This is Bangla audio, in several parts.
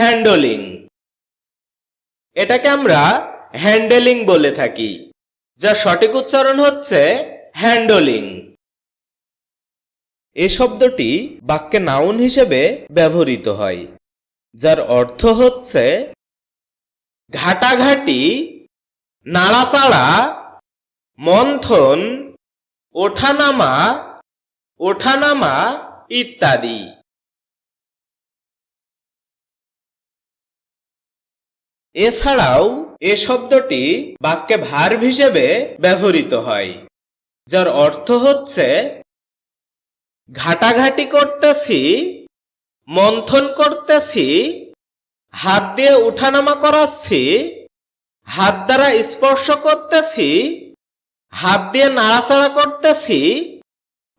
হ্যান্ডলিং এটাকে আমরা হ্যান্ডেলিং বলে থাকি, যার সঠিক উচ্চারণ হচ্ছে হ্যান্ডলিং এ শব্দটি বাক্যে নাউন হিসেবে ব্যবহৃত হয়, যার অর্থ হচ্ছে ঘাটাঘাটি, নাড়াচাড়া, মন্থন, ওঠানামা ওঠানামা ইত্যাদি। এছাড়াও এ শব্দটি বাক্যে ভার্ব হিসেবে ব্যবহৃত হয়, যার অর্থ হচ্ছে, ঘাটাঘাটি করতেছি, মন্থন করতেছি, হাত দিয়ে উঠানামা করাচ্ছি, হাত দ্বারা স্পর্শ করতেছি, হাত দিয়ে নাড়াচাড়া করতেছি,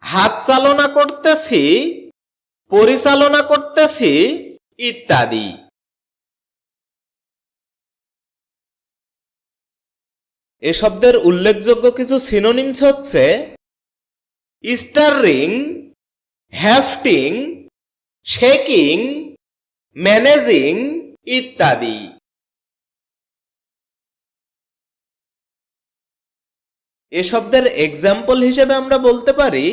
হাত চালনা করতেছি, পরিচালনা করতেছি, ইত্যাদি। এ শব্দের উল্লেখযোগ্য কিছু সিনোনিমস হচ্ছে স্টারিং হ্যাফটিং, শেকিং, ম্যানেজিং ইত্যাদি। এ শব্দের এক্সাম্পল হিসেবে আমরা বলতে পারি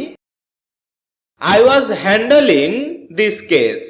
I was handling this case